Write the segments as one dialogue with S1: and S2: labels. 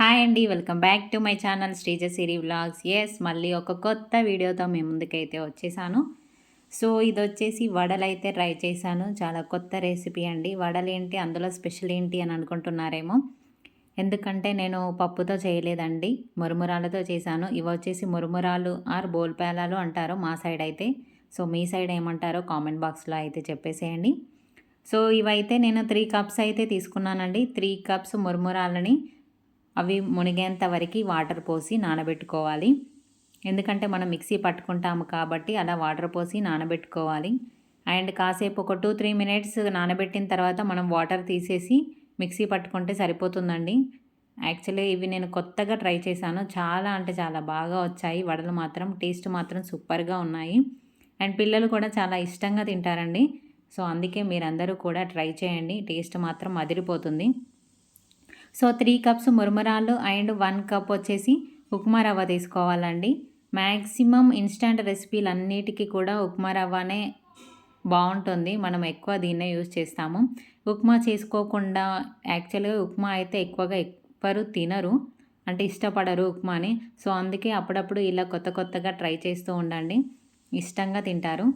S1: Hi అండి welcome back to my channel Sreeja Siri vlogs yes మళ్ళీ ఒక కొత్త వీడియోతో మీ ముందుకైతే వచ్చేసాను. సో ఇది వచ్చేసి వడలు అయితే ట్రై చేశాను. చాలా కొత్త రెసిపీ అండి. వడలు ఏంటి అందులో స్పెషల్ ఏంటి అని అనుకుంటున్నారేమో. ఎందుకంటే నేను పప్పుతో చేయలేదండి మురుమురాలతో చేశాను. ఇవి వచ్చేసి మురుమురాలు ఆర్ బోల్పేలాలు అంటారు మా సైడ్ అయితే. సో మీ సైడ్ ఏమంటారో కామెంట్ బాక్స్లో అయితే చెప్పేసేయండి. సో ఇవైతే నేను త్రీ కప్స్ అయితే తీసుకున్నానండి. త్రీ కప్స్ మురుమురాలని అవి మునిగేంత వరకు వాటర్ పోసి నానబెట్టుకోవాలి. ఎందుకంటే మనం మిక్సీ పట్టుకుంటాము కాబట్టి అలా వాటర్ పోసి నానబెట్టుకోవాలి. అండ్ కాసేపు ఒక టూ త్రీ మినిట్స్ నానబెట్టిన తర్వాత మనం వాటర్ తీసేసి మిక్సీ పట్టుకుంటే సరిపోతుందండి. యాక్చువల్లీ ఇవి నేను కొత్తగా ట్రై చేశాను. చాలా అంటే చాలా బాగా వచ్చాయి. వడలు మాత్రం టేస్ట్ మాత్రం సూపర్గా ఉన్నాయి. అండ్ పిల్లలు కూడా చాలా ఇష్టంగా తింటారండి. సో అందుకే మీరందరూ కూడా ట్రై చేయండి. టేస్ట్ మాత్రం అదిరిపోతుంది. సో త్రీ కప్స్ మురుమురాలు అండ్ వన్ కప్ వచ్చేసి ఉప్మా రవ్వ తీసుకోవాలండి. మ్యాక్సిమం ఇన్స్టంట్ రెసిపీలు అన్నిటికీ కూడా ఉప్మా రవ్వనే బాగుంటుంది. మనం ఎక్కువ దీన్నే యూజ్ చేస్తాము. ఉప్మా చేసుకోకుండా యాక్చువల్గా ఉప్మా అయితే ఎక్కువగా ఎవ్వరు తినరు. అంటే ఇష్టపడరు ఉప్మాని. సో అందుకే అప్పుడప్పుడు ఇలా కొత్త కొత్తగా ట్రై చేస్తూ ఉండండి. ఇష్టంగా తింటారు.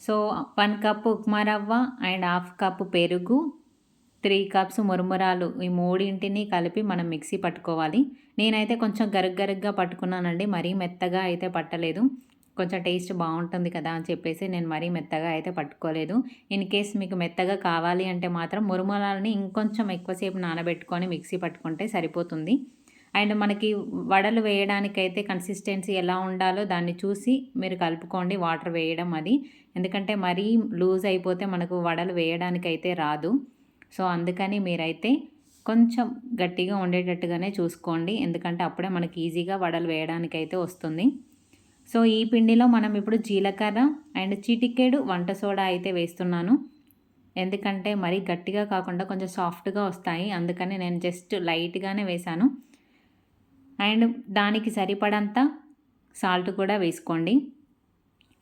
S1: So one cup upma rava and half cup పెరుగు త్రీ కప్స్ మురుమురాలు ఈ మూడింటిని కలిపి మనం మిక్సీ పట్టుకోవాలి. నేనైతే కొంచెం గరుగ్ పట్టుకున్నానండి. మరీ మెత్తగా అయితే పట్టలేదు. కొంచెం టేస్ట్ బాగుంటుంది కదా అని చెప్పేసి నేను మరీ మెత్తగా అయితే పట్టుకోలేదు. ఇన్ కేస్ మీకు మెత్తగా కావాలి అంటే మాత్రం మురుమురాలని ఇంకొంచెం ఎక్కువసేపు నానబెట్టుకొని మిక్సీ పట్టుకుంటే సరిపోతుంది. అండ్ మనకి వడలు వేయడానికైతే కన్సిస్టెన్సీ ఎలా ఉండాలో దాన్ని చూసి మీరు కలుపుకోండి వాటర్ వేయడం అది. ఎందుకంటే మరీ లూజ్ అయిపోతే మనకు వడలు వేయడానికైతే రాదు. సో అందుకని మీరైతే కొంచెం గట్టిగా ఉండేటట్టుగానే చూసుకోండి. ఎందుకంటే అప్పుడే మనకి ఈజీగా వడలు వేయడానికైతే వస్తుంది. సో ఈ పిండిలో మనం ఇప్పుడు జీలకర్ర అండ్ చిటికేడు వంట సోడా అయితే వేస్తున్నాను. ఎందుకంటే మరీ గట్టిగా కాకుండా కొంచెం సాఫ్ట్గా వస్తాయి. అందుకని నేను జస్ట్ లైట్గానే వేశాను. అండ్ దానికి సరిపడంత సాల్ట్ కూడా వేసుకోండి.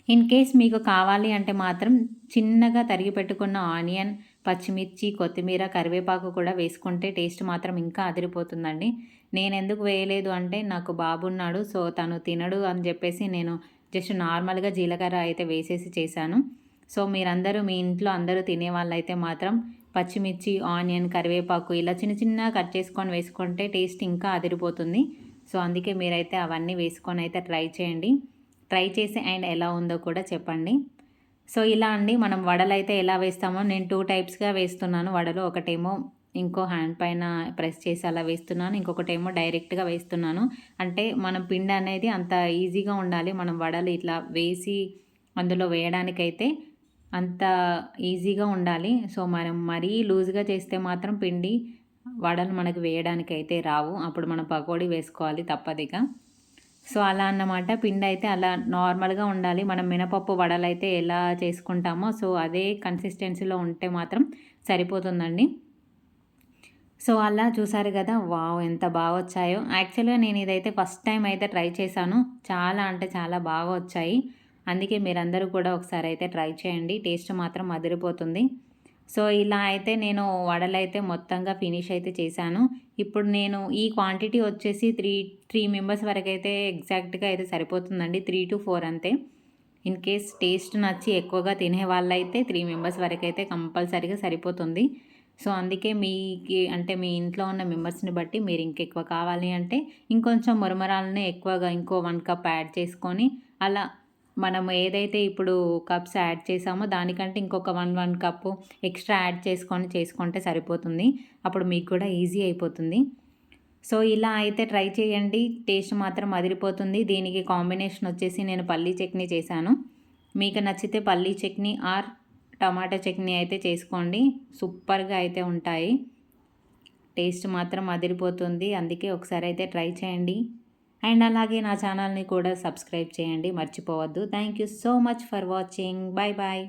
S1: ఇన్ కేస్ మీకు కావాలి అంటే మాత్రం చిన్నగా తరిగి పెట్టుకున్న ఆనియన్ పచ్చిమిర్చి కొత్తిమీర కరివేపాకు కూడా వేసుకుంటే టేస్ట్ మాత్రం ఇంకా అదిరిపోతుందండి. నేను ఎందుకు వేయలేదు అంటే నాకు బాబున్నాడు సో తను తినడు అని చెప్పేసి నేను జస్ట్ నార్మల్గా జీలకర్ర అయితే వేసేసి చేశాను. సో మీరందరూ మీ ఇంట్లో అందరూ తినే వాళ్ళైతే మాత్రం పచ్చిమిర్చి ఆనియన్ కరివేపాకు ఇలా చిన్న చిన్న కట్ చేసుకొని వేసుకుంటే టేస్ట్ ఇంకా అదిరిపోతుంది. సో అందుకే మీరైతే అవన్నీ వేసుకొని అయితే ట్రై చేయండి. ట్రై చేసి అండ్ ఎలా ఉందో కూడా చెప్పండి. సో ఇలా అండి మనం వడలు అయితే ఎలా వేస్తామో నేను టూ టైప్స్గా వేస్తున్నాను. వడలు ఒకటేమో ఇంకో హ్యాండ్ పైన ప్రెస్ చేసి అలా వేస్తున్నాను ఇంకొకటేమో డైరెక్ట్గా వేస్తున్నాను. అంటే మనం పిండి అనేది అంత ఈజీగా ఉండాలి. మనం వడలు ఇట్లా వేసి అందులో వేయడానికైతే అంత ఈజీగా ఉండాలి. సో మనం మరీ లూజ్గా చేస్తే మాత్రం పిండి వడలు మనకు వేయడానికైతే రావు. అప్పుడు మనం పకోడీ వేసుకోవాలి తప్పదిగా. సో అలా అన్నమాట. పిండి అయితే అలా నార్మల్గా ఉండాలి. మనం మినపప్పు వడలు అయితే ఎలా చేసుకుంటామో సో అదే కన్సిస్టెన్సీలో ఉంటే మాత్రం సరిపోతుందండి. సో అలా చూసారు కదా వావ్ ఎంత బాగా వచ్చాయో. యాక్చువల్గా నేను ఇదైతే ఫస్ట్ టైం అయితే ట్రై చేశాను. చాలా అంటే చాలా బాగా వచ్చాయి. అందుకే మీరందరూ కూడా ఒకసారి అయితే ట్రై చేయండి. టేస్ట్ మాత్రం అదిరిపోతుంది. సో ఇలా అయితే నేను వడలైతే మొత్తంగా ఫినిష్ అయితే చేశాను. ఇప్పుడు నేను ఈ క్వాంటిటీ వచ్చేసి త్రీ త్రీ మెంబర్స్ వరకు అయితే ఎగ్జాక్ట్గా అయితే సరిపోతుందండి. త్రీ టు ఫోర్ అంతే. ఇన్ కేస్ టేస్ట్ నచ్చి ఎక్కువగా తినే వాళ్ళైతే త్రీ మెంబర్స్ వరకు అయితే కంపల్సరీగా సరిపోతుంది. సో అందుకే మీకి అంటే మీ ఇంట్లో ఉన్న మెంబర్స్ని బట్టి మీరు ఇంకెక్కువ కావాలి అంటే ఇంకొంచెం మురమరాలని ఎక్కువగా ఇంకో వన్ కప్ యాడ్ చేసుకొని అలా మనం ఏదైతే ఇప్పుడు కప్స్ యాడ్ చేసామో దానికంటే ఇంకొక one one cup extra add చేసుకొని చేసుకుంటే సరిపోతుంది. అప్పుడు మీకు కూడా ఈజీ అయిపోతుంది. సో ఇలా అయితే ట్రై చేయండి. టేస్ట్ మాత్రం అదిరిపోతుంది. దీనికి కాంబినేషన్ వచ్చేసి నేను పల్లీ చట్నీ చేశాను. మీకు నచ్చితే పల్లీ చట్నీ ఆర్ టమాటా చట్నీ అయితే చేసుకోండి. సూపర్గా అయితే ఉంటాయి. టేస్ట్ మాత్రం అదిరిపోతుంది. అందుకే ఒకసారి అయితే ట్రై చేయండి. అండ్ అలాగే నా ఛానల్ని కూడా సబ్స్క్రైబ్ చేయండి మర్చిపోవద్దు. Thank you so much for watching bye bye